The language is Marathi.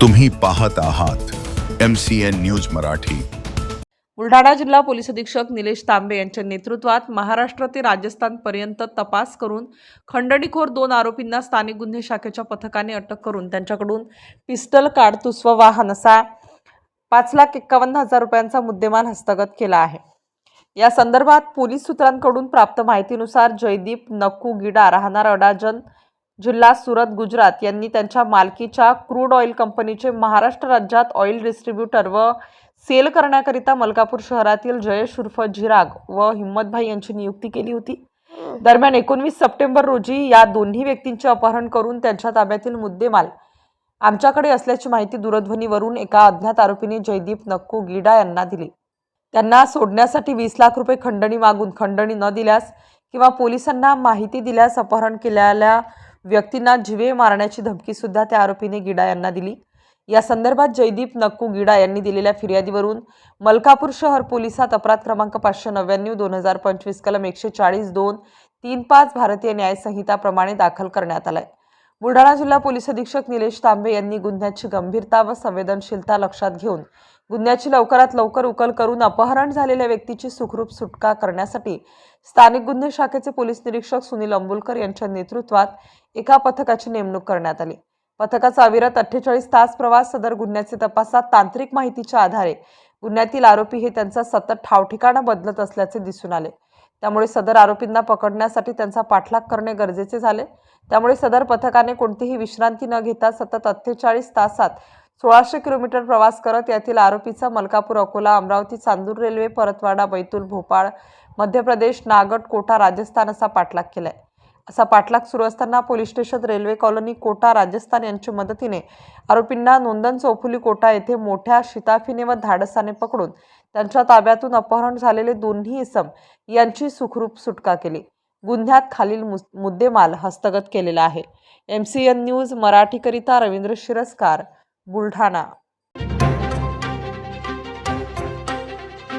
तुम्ही पाहत आहात M C N news Marathi. Buldhana जिल्हा पोलीस अधीक्षक निलेश तांबे यांच्या नेतृत्वात महाराष्ट्र ते राजस्थानपर्यंत तपास करून खंडणीखोर दोन आरोपींना स्थानिक गुन्हे शाखेच्या पथकाने अटक करून त्यांच्याकडून पिस्टल काडतूस व वाहन असा पाच लाख एक्कावन्न हजार रुपयांचा मुद्देमाल हस्तगत केला आहे. या संदर्भात पोलीस सूत्रांकडून प्राप्त माहितीनुसार जयदीप नक्कू गिडा राहणार अडाजन जिल्हा सुरत गुजरात यांनी त्यांच्या मालकीच्या क्रूड ऑइल कंपनीचे महाराष्ट्र राज्यात ऑइल डिस्ट्रीब्युटर व सेल करण्याकरिता मलकापूर शहरातील जयेश उर्फ जिराग व हिम्मतभाई यांची नियुक्ती केली होती. दरम्यान एकोणवीस सप्टेंबर रोजी या दोन्ही व्यक्तींचे अपहरण करून त्यांच्या ताब्यातील मुद्देमाल आमच्याकडे असल्याची माहिती दूरध्वनीवरून एका अज्ञात आरोपीने जयदीप नक्कू गिडा यांना दिली. त्यांना सोडण्यासाठी वीस लाख रुपये खंडणी मागून खंडणी न दिल्यास किंवा पोलिसांना माहिती दिल्यास अपहरण केलेल्या व्यक्तींना जिवे मारण्याची धमकी सुद्धा त्या आरोपीने गिडा यांना दिली. या संदर्भात जयदीप नक्कू गिडा यांनी दिलेल्या फिर्यादीवरून मलकापूर शहर पोलिसात अपराध क्रमांक पाचशे नव्याण्णव दोन हजार पंचवीस कलम एकशे चाळीस दोन तीन पाच भारतीय न्यायसंहिताप्रमाणे दाखल करण्यात आलाय. बुलढाणा जिल्हा पोलीस अधीक्षक निलेश तांबे यांनी गुन्ह्याची गंभीरता व संवेदनशीलता लक्षात घेऊन गुन्ह्याची लवकरात लवकर उकल करून अपहरण झालेल्या व्यक्तीची सुखरूप सुटका करण्यासाठी स्थानिक गुन्हे शाखेचे पोलीस निरीक्षक सुनील अंबुलकर यांच्या नेतृत्वात एका पथकाची नेमणूक करण्यात आली. पथकाचा अविरत अठ्ठेचाळीस तास प्रवास सदर गुन्ह्याचे तपासात तांत्रिक माहितीच्या आधारे गुन्ह्यातील आरोपी हे त्यांचा सतत ठावठिकाणा बदलत असल्याचे दिसून आले. त्यामुळे सदर आरोपींना पकडण्यासाठी त्यांचा पाठलाग करणे गरजेचे झाले. त्यामुळे सदर पथकाने कोणतीही विश्रांती न घेता सतत अठ्ठेचाळीस तासात सोळाशे किलोमीटर प्रवास करत यातील आरोपीचा मलकापूर अकोला अमरावती चांदूर रेल्वे परतवाडा बैतूल भोपाळ मध्य प्रदेश नागड कोटा राजस्थान असा पाठलाग केलाय. असा पाठलाग सुरू असताना police station railway colony Kota Rajasthan यांच्या मदतीने आरोपींना नोंदन चौफुली कोटा येथे मोठ्या शिताफीने व धाडसाने पकडून त्यांच्या ताब्यातून अपहरण झालेले दोन्ही इसम यांची सुखरूप सुटका केली. गुन्ह्यात खालील मुस- मुद्देमाल हस्तगत केलेला आहे. एम सी एन न्यूज मराठीकरिता रवींद्र शिरस्कार बुलढाणा.